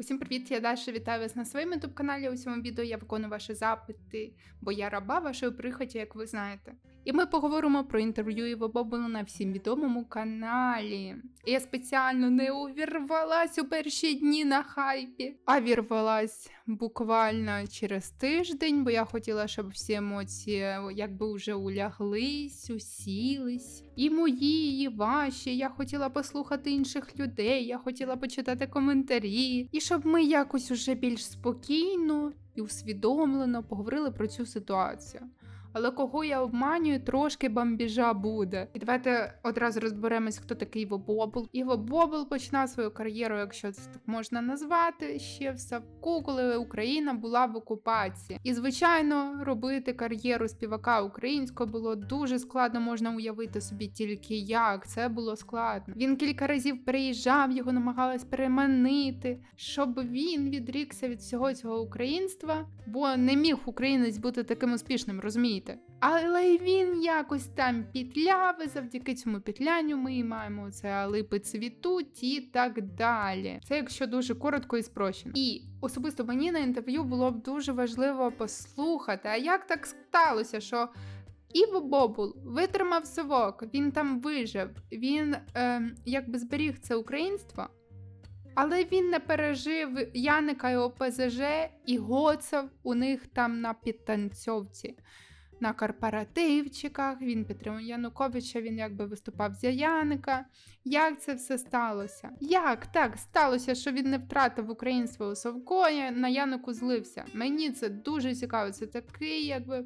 Усім привіт! Я Даша вітаю вас на своєму ютуб каналі. У цьому відео я виконую ваші запити, бо я раба вашої прихоті, як ви знаєте. І ми поговоримо про інтерв'ю Іва Бобула на всім відомому каналі. Я спеціально не увірвалась у перші дні на хайпі, а вірвалась буквально через тиждень, бо я хотіла, щоб всі емоції якби вже уляглись, усілись. І мої, і ваші. Я хотіла послухати інших людей, я хотіла почитати коментарі, і щоб ми якось уже більш спокійно і усвідомлено поговорили про цю ситуацію. Але кого я обманюю, трошки бамбіжа буде. І давайте одразу розберемось, хто такий Іво Бобул. Іво Бобул починав свою кар'єру, якщо це так можна назвати, ще в Савку, коли Україна була в окупації. І звичайно, робити кар'єру співака українського було дуже складно. Можна уявити собі тільки як це було складно. Він кілька разів приїжджав, його намагалась переманити, щоб він відрікся від всього цього українства, бо не міг українець бути таким успішним, розумієте? Але й він якось там пітляв, завдяки цьому пітлянню ми маємо це липи цвітуть і так далі. Це якщо дуже коротко і спрощено. І особисто мені на інтерв'ю було б дуже важливо послухати, а як так сталося, що. Іво Бобул витримав совок, він там вижив, він е, якби зберіг це українство, але він не пережив Яника і ОПЗЖ і гоцав у них там на підтанцьовці. На корпоративчиках він підтримав Януковича, він якби виступав за Яника. Як це все сталося? Як так сталося, що він не втратив українство у Совко, на Янику злився? Мені це дуже цікаво. Це такий, якби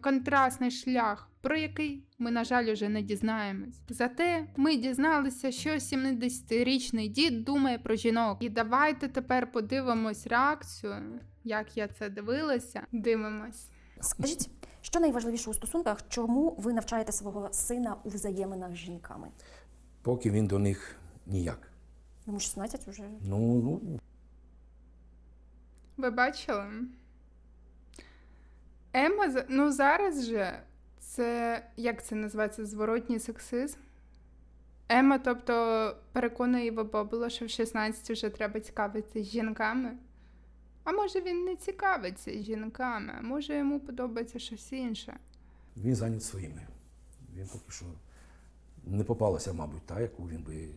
контрастний шлях, про який ми, на жаль, уже не дізнаємось. Зате ми дізналися, що 70-річний дід думає про жінок. І давайте тепер подивимось реакцію, як я це дивилася. Дивимось. Скажіть, що найважливіше у стосунках, чому ви навчаєте свого сина у взаєминах з жінками? Поки він до них ніяк. Йому 16 вже. Ну, ну Ви бачили? Ема, ну зараз же це як це називається зворотній сексизм. Ема, тобто, переконує Іва Бобула, що в 16 вже треба цікавитися жінками. А може він не цікавиться жінками, а може йому подобається щось інше. він зайнят своїми. Він поки що не попалася, мабуть, та, яку він би.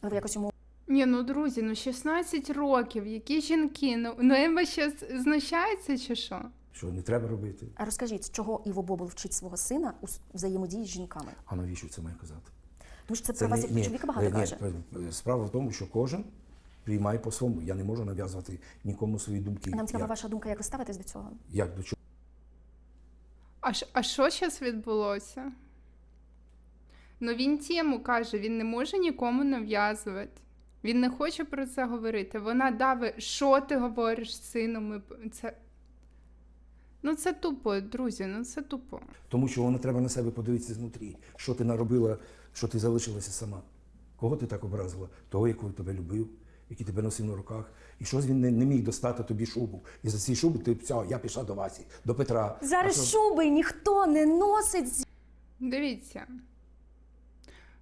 Але ви якось йому Ні, ну друзі, ну 16 років, які жінки? Ну, ну ще з- знущається чи що? Що не треба робити. А розкажіть, чого Іво Бобул вчить свого сина у взаємодії з жінками? А навіщо це має казати? Тому що це, про вас як про чоловіка багато е, каже. е, Справа в тому, що кожен приймає по-своєму. Я не можу нав'язувати нікому свої думки. Нам цікава як, ваша думка, як ви ставитесь до цього? як до чого. А, а що зараз відбулося? Ну він тему каже, він не може нікому нав'язувати. Він не хоче про це говорити. Вона дави, що ти говориш з сином? Ми Це... Ну це тупо, друзі, ну це тупо. Тому що воно треба на себе подивитися знутрі. Що ти наробила, що ти залишилася сама. Кого ти так образила? Того, якого тебе любив, який тебе носив на руках. І щось він не, не міг достати тобі шубу. І за ці шуби ти все, я пішла до Васі, до Петра. Зараз що- шуби ніхто не носить. Дивіться,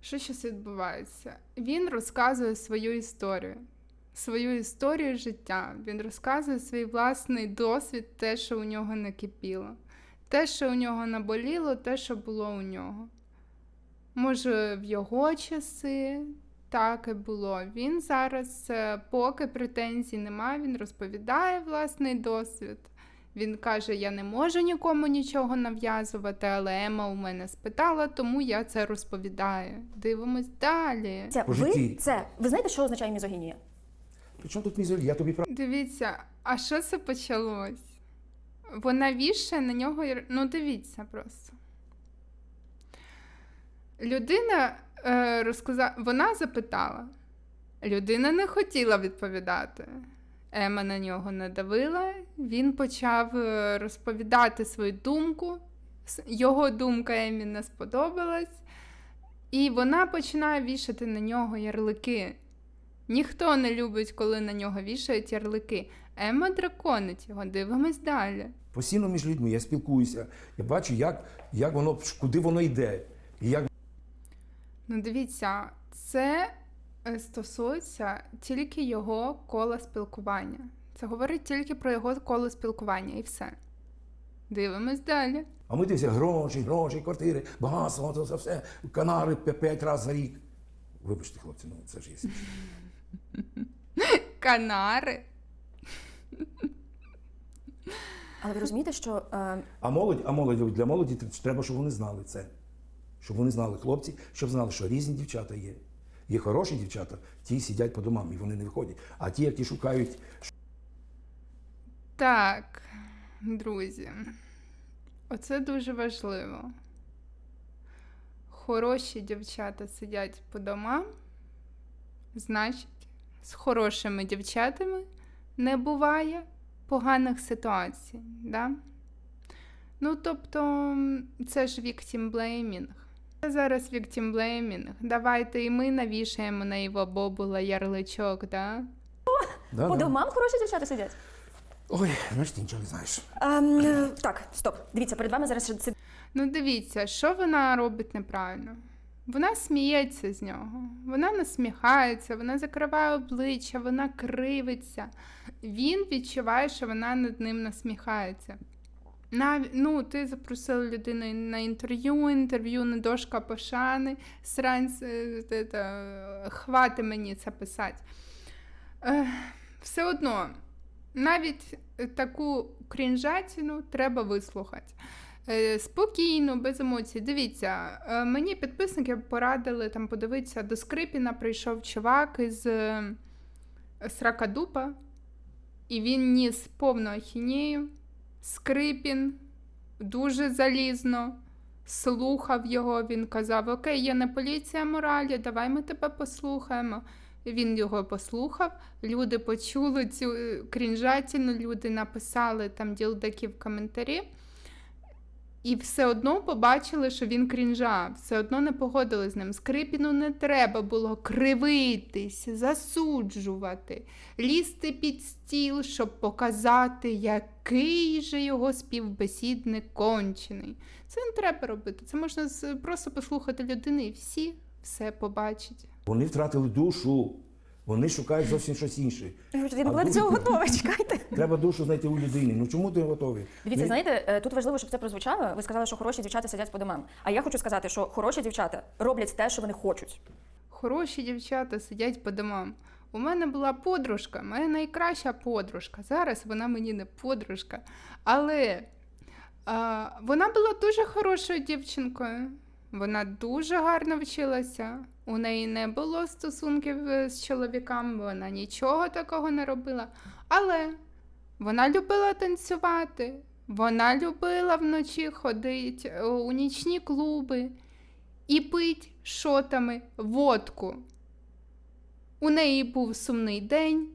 що зараз відбувається? Він розказує свою історію, свою історію життя. Він розказує свій власний досвід, те, що у нього накипіло, те, що у нього наболіло, те, що було у нього. Може, в його часи так і було. Він зараз, е, поки претензій немає, він розповідає власний досвід. Він каже: Я не можу нікому нічого нав'язувати, але Ема у мене спитала, тому я це розповідаю. Дивимось далі. Це По ви житті. це. Ви знаєте, що означає мізогінія? Причому тут мізоль? Я тобі правду. Дивіться, а що це почалось? Вона вішає на нього. Ну, дивіться просто. Людина е, розказала, вона запитала. Людина не хотіла відповідати. Ема на нього надавила, він почав е, розповідати свою думку. Його думка Емі не сподобалась, і вона починає вішати на нього ярлики. Ніхто не любить, коли на нього вішають ярлики. Ема драконить його, дивимось далі. Постійно між людьми я спілкуюся, я бачу, як, як воно, куди воно йде. І як Ну, дивіться, це е, стосується тільки його кола спілкування. Це говорить тільки про його коло спілкування і все. Дивимось далі. А ми дивимося гроші, гроші, квартири, багатство, це, це все, канари п'ять разів за рік. Вибачте, хлопці, ну це ж є. Канари. Але ви розумієте, що е, А молодь, а молодь для молоді треба, щоб вони знали це. Щоб вони знали, хлопці, щоб знали, що різні дівчата є. Є хороші дівчата, ті сидять по домам і вони не виходять. А ті, які шукають Так, друзі, оце дуже важливо. Хороші дівчата сидять по домам, значить, з хорошими дівчатами не буває поганих ситуацій. Да? Ну, тобто, це ж victim blaming. Це зараз victim blaming. Давайте і ми навішаємо на Іва Бобула ярличок, да? Да, по да. домам хороші дівчата сидять. Ой, значить, ти нічого не знаєш. Ем, е, так, стоп. Дивіться, перед вами зараз сидить Ну, дивіться, що вона робить неправильно. Вона сміється з нього, вона насміхається, вона закриває обличчя, вона кривиться. Він відчуває, що вона над ним насміхається. Нав... Ну, ти запросила людину на інтерв'ю, інтерв'ю не дошка пошани, срань, е, те, хвати мені це писати. Е, все одно, навіть е, таку крінжатину треба вислухати. Е, Спокійно, без емоцій. Дивіться, е, мені підписники порадили там подивитися до Скрипіна прийшов чувак із е, Сракадупа, і він ніс повну ахінею. Скрипін дуже залізно слухав його. Він казав: Окей, я не поліція моралі, давай ми тебе послухаємо. Він його послухав, люди почули цю е, крінжатіну, люди написали там ділдаки в коментарі. І все одно побачили, що він крінжа, все одно не погодили з ним. Скрипіну не треба було кривитись, засуджувати, лізти під стіл, щоб показати, який же його співбесідник кончений. Це не треба робити. Це можна просто послухати людини, і всі все побачать. Вони втратили душу. Вони шукають зовсім щось інше. Він А був до цього готовий, чекайте. Треба душу знайти у людини. Ну чому ти готовий? Дивіться, Ні? знаєте, е, тут важливо, щоб це прозвучало. Ви сказали, що хороші дівчата сидять по домам. А я хочу сказати, що хороші дівчата роблять те, що вони хочуть. Хороші дівчата сидять по домам. У мене була подружка, моя найкраща подружка. Зараз вона мені не подружка. Але а, вона була дуже хорошою дівчинкою. Вона дуже гарно вчилася. У неї не було стосунків е, з чоловіками, вона нічого такого не робила. Але вона любила танцювати, вона любила вночі ходити у нічні клуби і пить шотами водку. У неї був сумний день,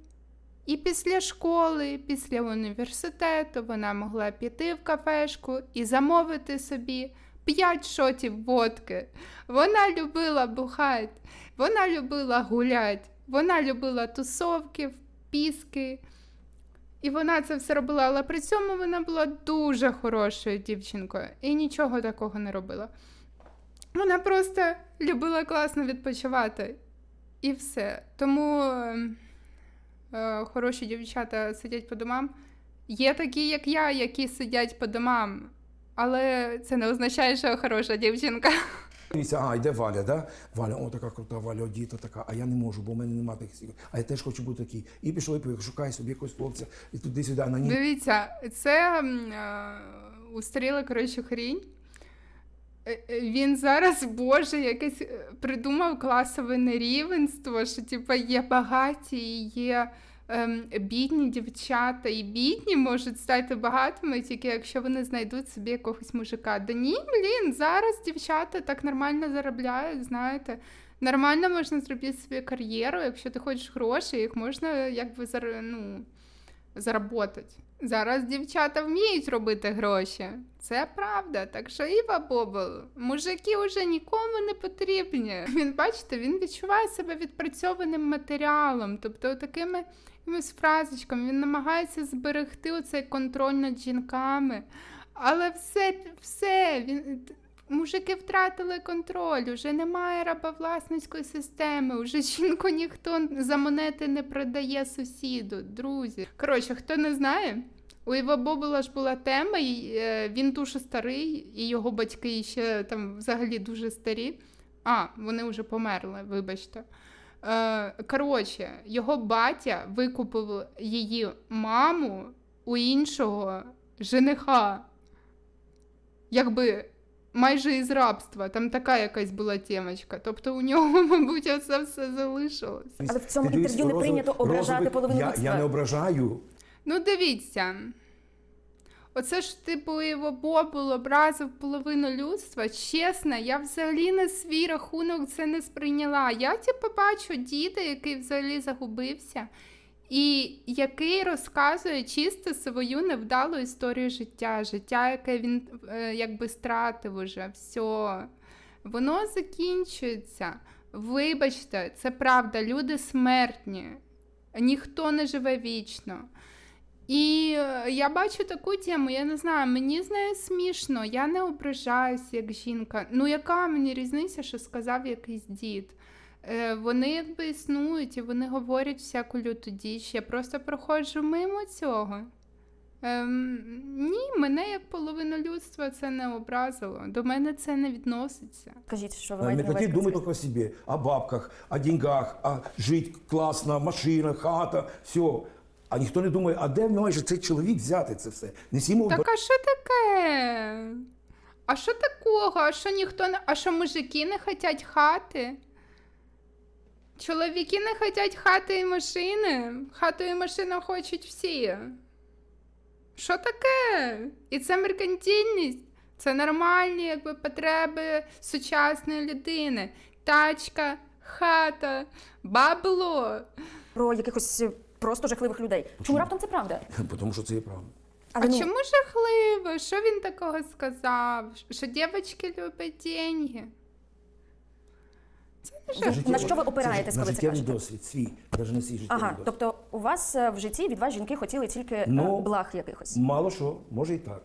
і після школи, після університету вона могла піти в кафешку і замовити собі п'ять шотів водки. Вона любила бухати, вона любила гуляти, вона любила тусовки, піски. І вона це все робила, але при цьому вона була дуже хорошою дівчинкою і нічого такого не робила. Вона просто любила класно відпочивати. І все. Тому е, е, хороші дівчата сидять по домам. Є такі, як я, які сидять по домам. Але це не означає, що я хороша дівчинка. Дивіться, а, йде Валя, да? Валя, о, така крута, Валя, одіта така, а я не можу, бо в мене немає таких сил. А я теж хочу бути такий. І пішов, і поїхав, шукаю собі якогось хлопця, і туди-сюди, а на ній. Дивіться, це е, устаріла, коротше, хрінь. Е, е, Він зараз, боже, якесь е, придумав класове нерівенство, що типу, є багаті і є ем, бідні дівчата, і бідні можуть стати багатими, тільки якщо вони знайдуть собі якогось мужика. Да ні, блін, зараз дівчата так нормально заробляють, знаєте. Нормально можна зробити собі кар'єру, якщо ти хочеш гроші, їх можна якби зар... ну, заработати. Зараз дівчата вміють робити гроші. Це правда. Так що Іва Бобол, мужики вже нікому не потрібні. Він, бачите, він відчуває себе відпрацьованим матеріалом, тобто такими якимись фразочками. Він намагається зберегти оцей контроль над жінками. Але все, все, він. Мужики втратили контроль, уже немає рабовласницької системи, уже жінку ніхто за монети не продає сусіду, друзі. Коротше, хто не знає, у Іва Бобула ж була тема, і, е, він дуже старий, і його батьки ще там взагалі дуже старі. А, вони вже померли, вибачте. Е, коротше, його батя викупив її маму у іншого жениха. Якби майже із рабства. Там така якась була темочка. Тобто у нього, мабуть, оце все залишилось. Але в цьому інтерв'ю не прийнято ображати половину я, я не ображаю. Ну, дивіться. Оце ж типу бобул образив половину людства. Чесно, я взагалі на свій рахунок це не сприйняла. Я типу бачу діда, який взагалі загубився, і який розказує чисто свою невдалу історію життя, життя, яке він е, якби стратив уже. Все. Воно закінчується. Вибачте, це правда, люди смертні. Ніхто не живе вічно. І е, я бачу таку тему, я не знаю, мені з нею смішно, я не ображаюсь як жінка. Ну, яка мені різниця, що сказав якийсь дід? Е, вони якби існують і вони говорять всяку люту діч. Я просто проходжу мимо цього. Ем, ні, мене як половину людства це не образило. До мене це не відноситься. Кажіть, що ви Не маєте увазі. хотіть думати только о себе, о бабках, о деньгах, о жить класно, машина, хата, все. А ніхто не думає, а де може цей чоловік взяти це все? Не сімо Так а що таке? А що такого? А що ніхто не. А що мужики не хочуть хати? Чоловіки не хочуть хати і машини. Хату і машину хочуть всі. Що таке? І це меркантильність. Це нормальні якби, потреби сучасної людини. Тачка, хата, бабло. про якихось просто жахливих людей. Чому раптом це правда? Тому що це є правда. Але а ну, чому жахливо? Що він такого сказав? Що дівчатки люблять деньги? Це жахливо. на що ви опираєтесь, на коли це життєвий кажете? досвід свій, навіть не свій життєвий Ага, досвід. тобто у вас е, в житті від вас жінки хотіли тільки е, Ну, благ якихось. Мало що, може і так.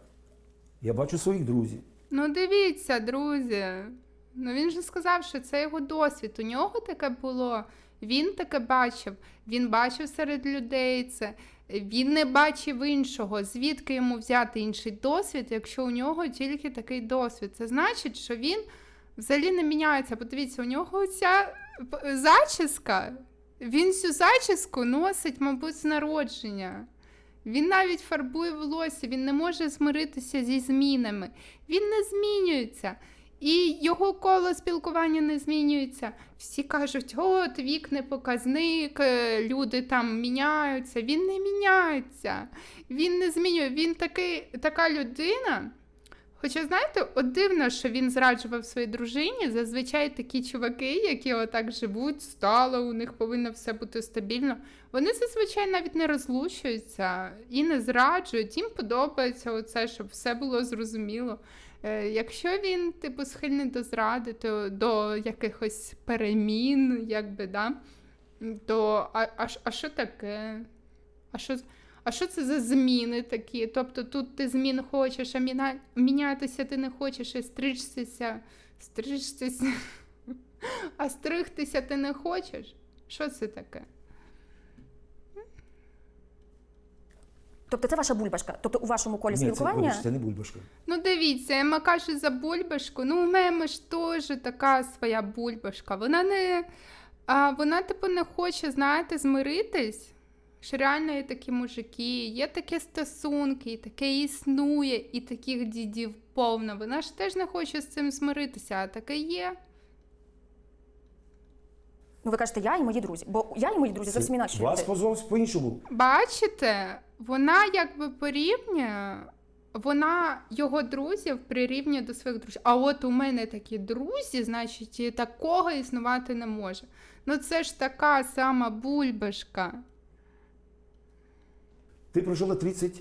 Я бачу своїх друзів. Ну дивіться, друзі. Ну він же сказав, що це його досвід. У нього таке було. Він таке бачив. Він бачив серед людей це. Він не бачив іншого. Звідки йому взяти інший досвід, якщо у нього тільки такий досвід? Це значить, що він взагалі не міняється. Подивіться, у нього ця зачіска. Він цю зачіску носить, мабуть, з народження. Він навіть фарбує волосся, він не може змиритися зі змінами. Він не змінюється. І його коло спілкування не змінюється. Всі кажуть, от вік не показник, е, люди там міняються. Він не міняється. Він не змінює. Він такий, така людина. Хоча, знаєте, от дивно, що він зраджував своїй дружині. Зазвичай такі чуваки, які отак живуть, стало, у них повинно все бути стабільно. Вони зазвичай навіть не розлучуються і не зраджують. Їм подобається оце, щоб все було зрозуміло. Е, якщо він, типу, схильний до зради, то до якихось перемін, якби, да, то а, а, а що таке? А що, а що це за зміни такі? Тобто тут ти змін хочеш, а міна, мінятися ти не хочеш, і стрижтися, стрижтися, а стригтися ти не хочеш? Що це таке? Тобто це ваша бульбашка. Тобто у вашому колі Ні, це, спілкування вибач, це не бульбашка. Ну, дивіться, Ема каже за бульбашку. Ну, у мене ж теж така своя бульбашка. Вона не. А, вона, типу, не хоче, знаєте, змиритись. Що реально є такі мужики, є такі стосунки, і таке існує, і таких дідів повно. Вона ж теж не хоче з цим змиритися, а таке є. Ну ви кажете, я і мої друзі. Бо я і мої друзі зовсім інакші Вас люди. позов по-іншому. Бачите, вона якби порівнює, вона його друзів прирівнює до своїх друзів. А от у мене такі друзі, значить, і такого існувати не може. Ну це ж така сама бульбашка. Ти прожила 30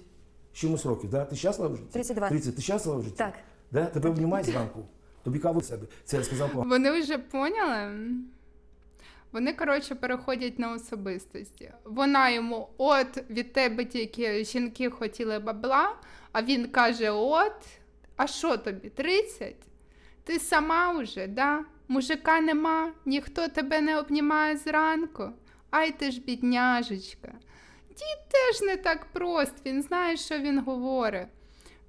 з чимось років, да? Ти щаслива в житті? 32. 30. Ти щаслива в житті? Так. Да? Тебе обнімають зранку. Тобі каву в себе. Це я сказав по Вони вже поняли. Вони, коротше, переходять на особистості. Вона йому, от від тебе тільки жінки хотіли бабла, а він каже: от, а що тобі, 30? Ти сама уже, да? Мужика нема, ніхто тебе не обнімає зранку. Ай ти ж бідняжечка. Дід теж не так прост, він знає, що він говорить.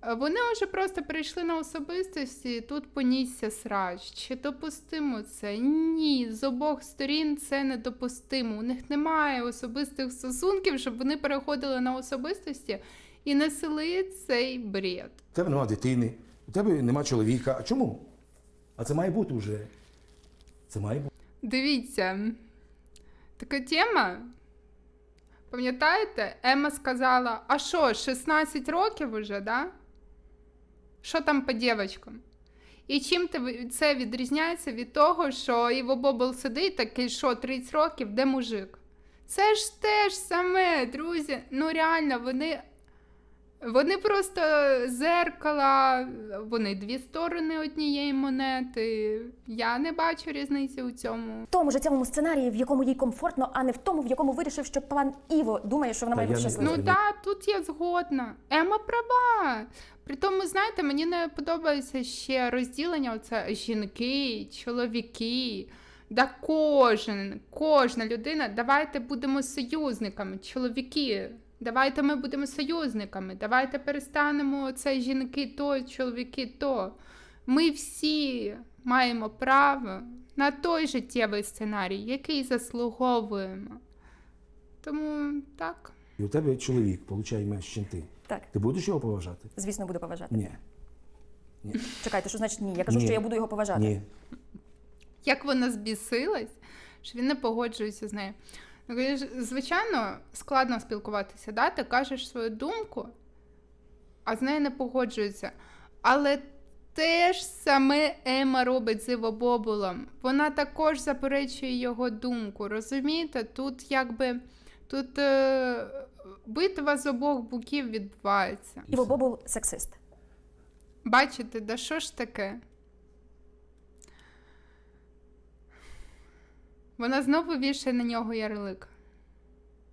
Е, Вони вже просто прийшли на особистості, і тут понісся срач. Чи допустимо це? Ні, з обох сторін це недопустимо. У них немає особистих стосунків, щоб вони переходили на особистості і несли цей бред. У тебе нема дитини, у тебе нема чоловіка. А чому? А це має бути вже. Це має бути. Дивіться, така тема. Пам'ятаєте, Ема сказала: а що, 16 років уже, да? Що там по дівчатам? І чим це відрізняється від того, що Іво Бобл сидить такий, що 30 років, де мужик? Це ж те ж саме, друзі. Ну реально, вони. Вони просто зеркала, вони дві сторони однієї монети. Я не бачу різниці у цьому. В тому життєвому сценарії, в якому їй комфортно, а не в тому, в якому вирішив, що пан Іво думає, що вона Та має бути щаслива. Ну так, тут я згодна. Ема права. При тому, знаєте, мені не подобається ще розділення оце жінки, чоловіки. Да кожен, кожна людина, давайте будемо союзниками, чоловіки. Давайте ми будемо союзниками. Давайте перестанемо це жінки то, чоловіки то. Ми всі маємо право на той життєвий сценарій, який заслуговуємо. Тому так. І у тебе чоловік получає менше, ніж ти. Так, Ти будеш його поважати? звісно, буду поважати. Ні. Чекайте, що значить ні? Я кажу, Ні. що я буду його поважати. Ні. як вона збісилась, що він не погоджується з нею. Звичайно, складно спілкуватися, да? ти кажеш свою думку, а з нею не погоджується. Але те ж саме Ема робить з Іво Бобулом. Вона також заперечує його думку. Розумієте? Тут якби тут е, битва з обох боків відбувається. Іво Бобул сексист. Бачите, да що ж таке? Вона знову вішає на нього ярлик.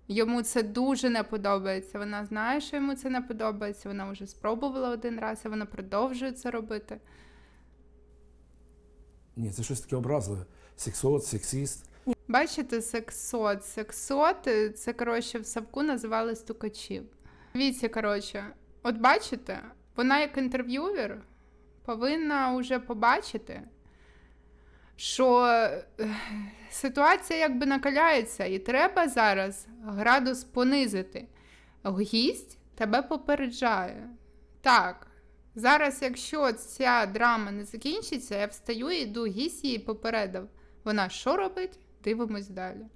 Йому це дуже не подобається. Вона знає, що йому це не подобається. Вона вже спробувала один раз, і вона продовжує це робити. Ні, це щось таке образливе. Сексот, сексист. Бачите, сексот. Сексот е, це, коротше, в Савку називали стукачів. Дивіться, коротше, от бачите, вона як інтерв'ювер повинна вже побачити, що е, ситуація якби накаляється, і треба зараз градус понизити. Гість тебе попереджає. Так, зараз, якщо ця драма не закінчиться, я встаю і йду, гість її попередив. Вона що робить? Дивимось далі.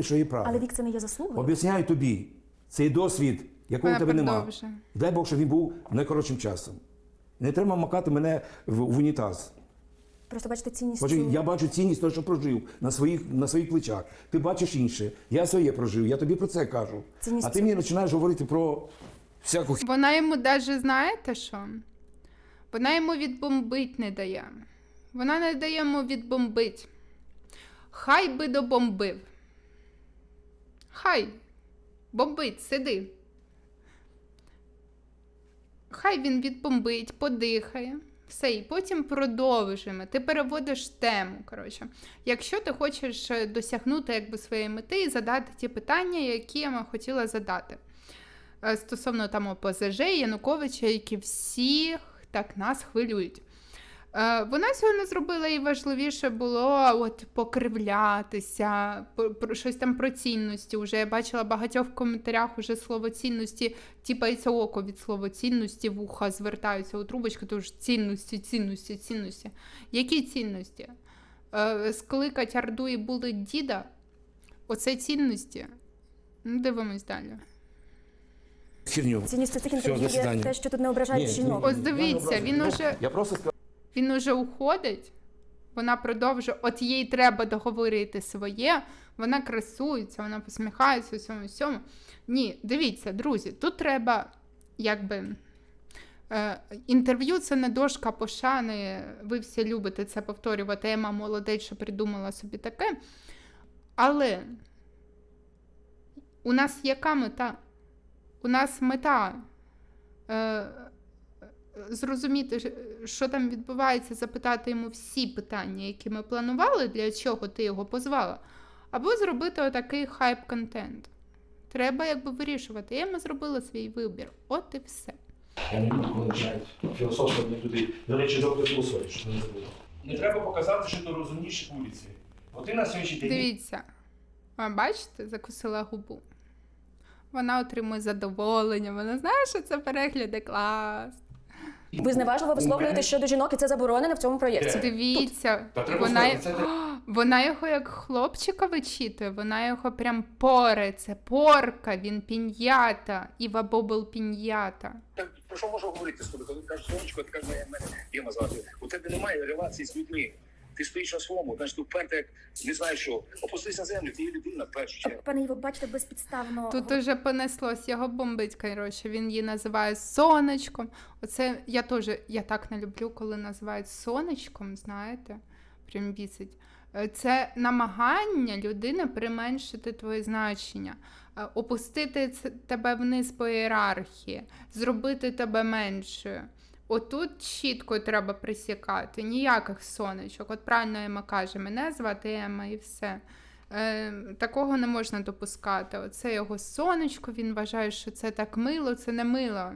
Що є право. Але вік це не є заслугою. Об'ясняю тобі, цей досвід, якого в тебе нема. продовжує. Дай Бог, щоб він був найкоротшим часом. Не треба макати мене в, в унітаз. Просто бачите цінність. Бачу, я бачу цінність того, що прожив на своїх, на своїх плечах. Ти бачиш інше. Я своє прожив, я тобі про це кажу. Цінність А ти мені починаєш говорити про всяку хі- Вона йому навіть знаєте що? Вона йому відбомбить не дає. Вона не дає йому відбомбить. Хай би добомбив. Хай бомбить, сиди. Хай він відбомбить, подихає. Все, і потім продовжуємо. Ти переводиш тему. Коротше. Якщо ти хочеш е, досягнути якби, своєї мети і задати ті питання, які я хотіла задати. Е, Стосовно там ОПЗЖ, Януковича, які всіх так нас хвилюють. Е, Вона цього не зробила, і важливіше було от покривлятися, по- про щось там про цінності. Уже я бачила багатьох в коментарях уже слово цінності, тіпається око від слова цінності, вуха звертаються у трубочку, тож цінності, цінності, цінності. Які цінності? Е, Скликать Орду і були діда. Оце цінності. Ну, дивимось далі. херню. Цінність цих інтерв'ю є те, що тут не ображають жінок. Ось дивіться, він уже- Я просто сказав. Він уже уходить, вона продовжує, от їй треба договорити своє, вона красується, вона посміхається усьому всьому. Ні, дивіться, друзі, тут треба якби. Е, інтерв'ю це не дошка пошани. Ви всі любите це повторювати. Ема молодець, що придумала собі таке. Але у нас яка мета? У нас мета е, зрозуміти, що там відбувається, запитати йому всі питання, які ми планували, для чого ти його позвала, або зробити отакий хайп-контент. Треба якби вирішувати. Я йому зробила свій вибір. От і все. Я не люблю, коли починають філософствувати туди. До речі, доктор філософії, що не забула. Не треба показати, що ти розумніший вулиці. Бо ти на сьогоднішній день Дивіться, а бачите, закусила губу. Вона отримує задоволення, вона знає, що це перегляди клас. Ви зневажливо висловлюєте щодо жінок, і це заборонено в цьому проєкті. Дивіться, Та треба вона, це вона його як хлопчика вичитує, вона його прям поре, це порка, він пін'ята, Іва Бобл пін'ята. Так про що можу говорити з тобою? Коли кажеш сонечко, ти кажеш, мене мене Діма звати. У тебе немає релації з людьми. Ти стоїш на своєму, знаєш, ти вперто, як не знаю що. Опустись на землю, ти є людина в першу чергу. Пане Іво, бачите, безпідставно. Тут уже понеслось, його бомбить, коротше, він її називає сонечком. Оце я теж я так не люблю, коли називають сонечком, знаєте, прям бісить. Е, Це намагання людини применшити твоє значення, е, опустити тебе вниз по ієрархії, зробити тебе меншою. Отут чітко треба присікати, ніяких сонечок. От правильно Ема каже, мене звати Ема і все. Е, такого не можна допускати. Оце його сонечко, він вважає, що це так мило, це не мило.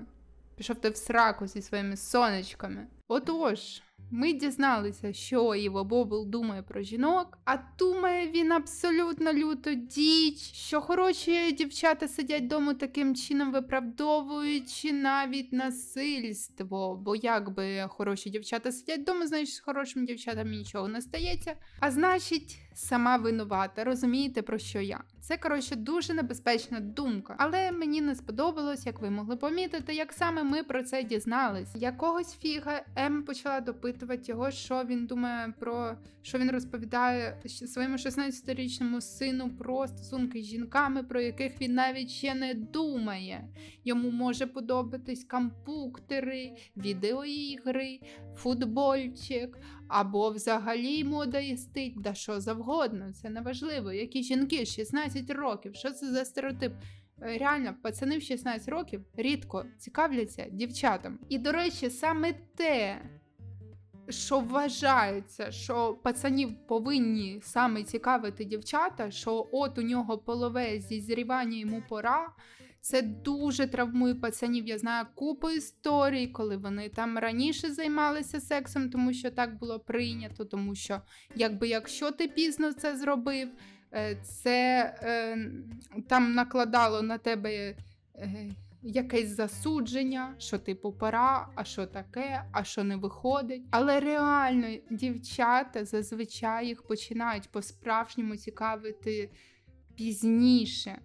Пішов ти в сраку зі своїми сонечками. Отож, ми дізналися, що Іво Бобл думає про жінок, а думає він абсолютно люто діч, що хороші дівчата сидять вдома таким чином виправдовуючи навіть насильство. Бо якби хороші дівчата сидять вдома, значить з хорошими дівчатами нічого не стається. А значить, сама винувата. Розумієте, про що я? Це коротше дуже небезпечна думка. Але мені не сподобалось, як ви могли помітити, як саме ми про це дізнались. Якогось фіга Ем почала допитувати його, що він думає про що він розповідає своєму 16-річному сину про стосунки з жінками, про яких він навіть ще не думає. Йому може подобатись компуктери, відеоігри, футбольчик, або взагалі йому доїстить, да що завгодно. Це не важливо. Які жінки 16 років, що це за стереотип? Е, Реально, пацани в 16 років рідко цікавляться дівчатам. І, до речі, саме те, що вважається, що пацанів повинні саме цікавити дівчата, що от у нього полове зізрівання йому пора. Це дуже травмує пацанів. Я знаю купу історій, коли вони там раніше займалися сексом, тому що так було прийнято, тому що якби якщо ти пізно це зробив, е, це е, там накладало на тебе. е, Якесь засудження, що типу пора, а що таке, а що не виходить. Але реально дівчата зазвичай їх починають по-справжньому цікавити пізніше.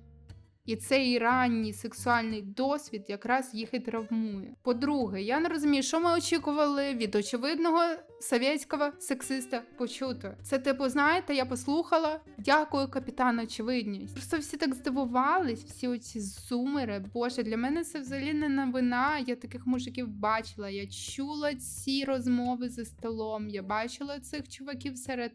І цей ранній сексуальний досвід якраз їх і травмує. По-друге, я не розумію, що ми очікували від очевидного совєтського сексиста почути. Це, типу, знаєте, я послухала. Дякую, капітан Очевидність. Просто всі так здивувались, всі оці зумери. Боже, для мене це взагалі не новина. Я таких мужиків бачила. Я чула ці розмови за столом. Я бачила цих чуваків серед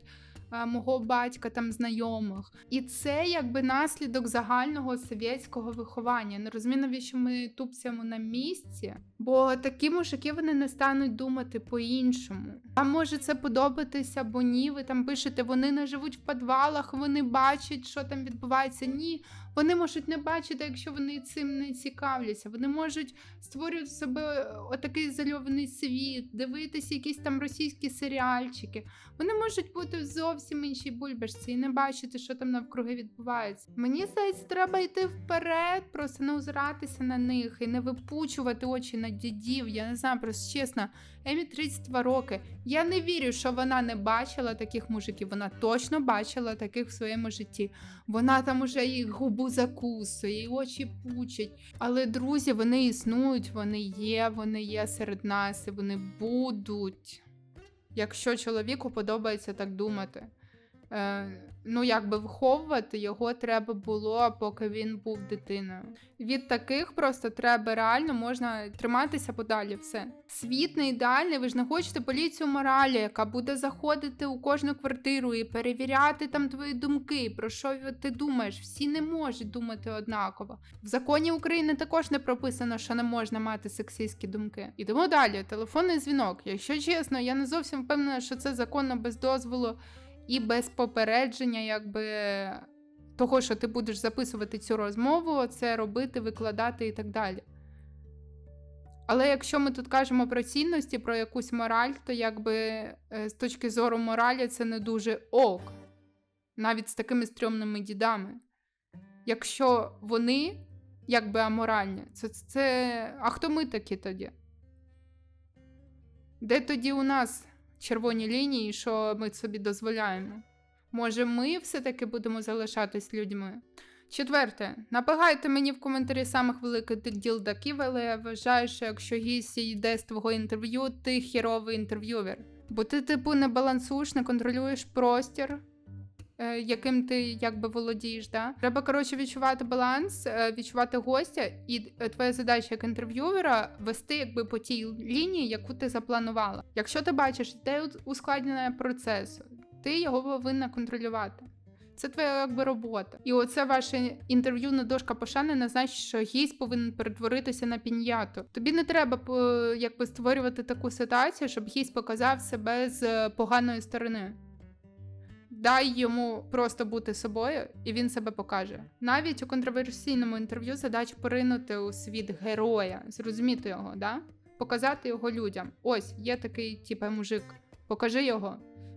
мого батька там знайомих. І це якби наслідок загального совєтського виховання. Не розумію, навіщо ми тупцямо на місці, бо такі мужики вони не стануть думати по-іншому. Вам може це подобатися або ні. Ви там пишете, вони не живуть в підвалах, вони бачать, що там відбувається. Ні, вони можуть не бачити, якщо вони цим не цікавляться. Вони можуть створюють в себе отакий зальований світ, дивитися якісь там російські серіальчики. Вони можуть бути в зовсім іншій бульбашці і не бачити, що там навкруги відбувається. Мені здається, треба йти вперед, просто не озиратися на них і не випучувати очі на дідів. Я не знаю, просто чесно. Емі 32 роки. Я не вірю, що вона не бачила таких мужиків. Вона точно бачила таких в своєму житті. Вона там уже їх губу закусує, і очі пучать. Але друзі, вони існують, вони є, вони є серед нас, і вони будуть. Якщо чоловіку подобається так думати. Е, ну, якби виховувати його треба було, поки він був дитиною. Від таких просто треба реально можна триматися подалі. Все. Світ не ідеальний. Ви ж не хочете поліцію моралі, яка буде заходити у кожну квартиру і перевіряти там твої думки. Про що ти думаєш? Всі не можуть думати однаково. В законі України також не прописано, що не можна мати сексистські думки. Ідемо далі. Телефонний дзвінок. Якщо чесно, я не зовсім впевнена, що це законно без дозволу і без попередження, якби того, що ти будеш записувати цю розмову, це робити, викладати і так далі. Але якщо ми тут кажемо про цінності, про якусь мораль, то якби е, з точки зору моралі це не дуже ок. Навіть з такими стрьомними дідами. Якщо вони якби аморальні, це, це. А хто ми такі тоді? Де тоді у нас червоні лінії, що ми собі дозволяємо? Може, ми все-таки будемо залишатись людьми? Четверте, напагайте мені в коментарі самих великих ділдаків, але я вважаю, що якщо гість йде з твого інтерв'ю, ти хіровий інтерв'ювер. Бо ти, типу, не балансуєш, не контролюєш простір, яким ти якби володієш. Да? Треба, коротше, відчувати баланс, е, відчувати гостя, і е, твоя задача як інтерв'ювера вести якби по тій лінії, яку ти запланувала. Якщо ти бачиш де ускладнення процесу, ти його повинна контролювати. Це твоя якби робота. І оце ваше інтерв'ю на дошка пошани не значить, що гість повинен перетворитися на піньяту. Тобі не треба якби створювати таку ситуацію, щоб гість показав себе з е, поганої сторони. Дай йому просто бути собою, і він себе покаже. Навіть у контроверсійному інтерв'ю задача поринути у світ героя, зрозуміти його, да? показати його людям. Ось є такий, типу, мужик. Покажи його,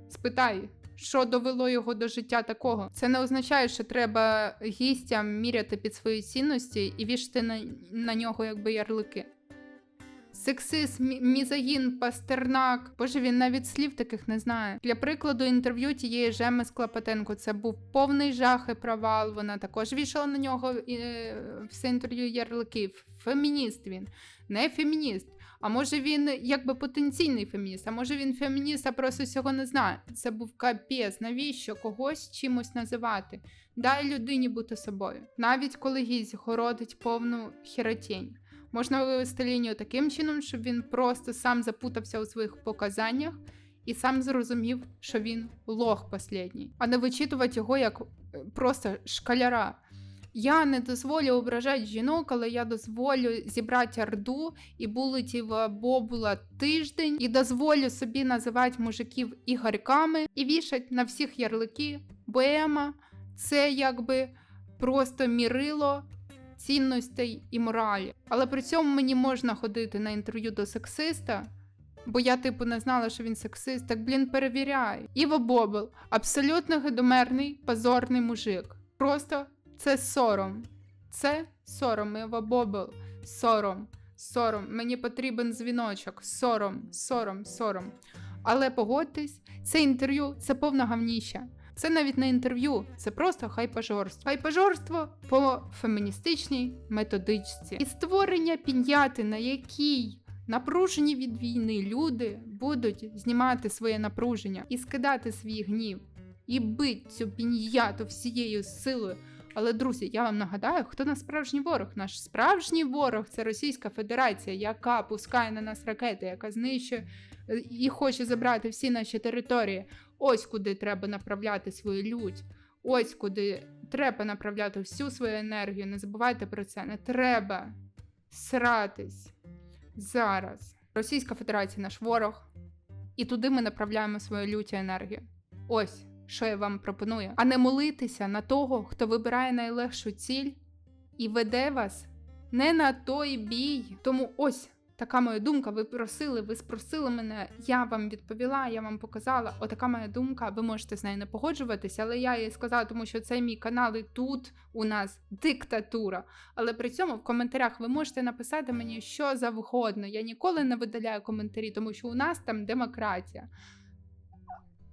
спитай, що довело його до життя такого. Це не означає, що треба гістям міряти під свої цінності і вішати на, на нього якби ярлики. Сексист, мі- мізогін, пастернак. Боже, він навіть слів таких не знає. Для прикладу, інтерв'ю тієї Жеми з Клопотенко це був повний жах і провал. Вона також вішала на нього е, все інтерв'ю ярлики. Фемініст він, не фемініст. А може він якби потенційний фемініст, а може він фемініст, а просто цього не знає. Це був капець. Навіщо когось чимось називати? Дай людині бути собою. Навіть коли гість городить повну херотень. Можна вивести лінію таким чином, щоб він просто сам запутався у своїх показаннях і сам зрозумів, що він лох последній, а не вичитувати його як е, просто шкаляра. Я не дозволю ображати жінок, але я дозволю зібрати орду і булити в бобула тиждень, і дозволю собі називати мужиків ігорьками і вішать на всіх ярлики. Боема це якби просто мірило цінностей і моралі. Але при цьому мені можна ходити на інтерв'ю до сексиста. Бо я, типу, не знала, що він сексист, так блін, перевіряй. Іво Бобл абсолютно гедомерний, позорний мужик. Просто це сором. Це сором, Іво Бобл. Сором, сором. Мені потрібен дзвіночок. Сором, сором, сором. Але погодьтесь, це інтерв'ю це повна гавніща. Це навіть не інтерв'ю, це просто хайпажорство. Хайпажорство по феміністичній методичці. І створення пін'яти, на якій напружені від війни люди будуть знімати своє напруження і скидати свій гнів, і бить цю пін'яту всією силою. Але, друзі, я вам нагадаю, хто наш справжній ворог. Наш справжній ворог це Російська Федерація, яка пускає на нас ракети, яка знищує е, і хоче забрати всі наші території. Ось куди треба направляти свою лють. Ось куди треба направляти всю свою енергію. Не забувайте про це. Не треба сратись зараз. Російська Федерація наш ворог, і туди ми направляємо свою лютю енергію. Ось що я вам пропоную. А не молитися на того, хто вибирає найлегшу ціль і веде вас не на той бій. Тому ось така моя думка. Ви просили, ви спросили мене, я вам відповіла, я вам показала. Отака моя думка. Ви можете з нею не погоджуватися, але я їй сказала, тому що це мій канал, і тут у нас диктатура. Але при цьому в коментарях ви можете написати мені що завгодно. Я ніколи не видаляю коментарі, тому що у нас там демократія.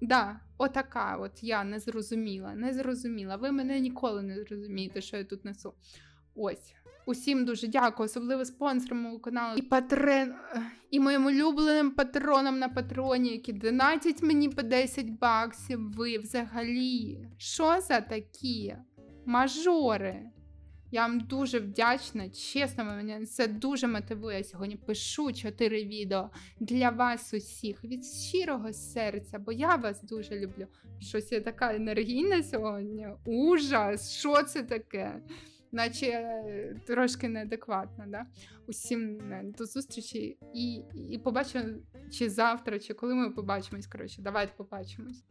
Да, отака, от я не зрозуміла, не зрозуміла. Ви мене ніколи не зрозумієте, що я тут несу. Ось. Усім дуже дякую, особливо спонсорам мого каналу і патрен, і моїм улюбленим патронам на патроні, які донатять мені по 10 баксів. Ви взагалі. Що за такі мажори? Я вам дуже вдячна. Чесно, мене це дуже мотивує. Сьогодні пишу 4 відео для вас усіх від щирого серця, бо я вас дуже люблю. Щось я така енергійна сьогодні. Ужас! Що це таке? Наче е, трошки неадекватно, да? Усім е, до зустрічі і, і побачимо чи завтра, чи коли ми побачимось. Коротше, давайте побачимось.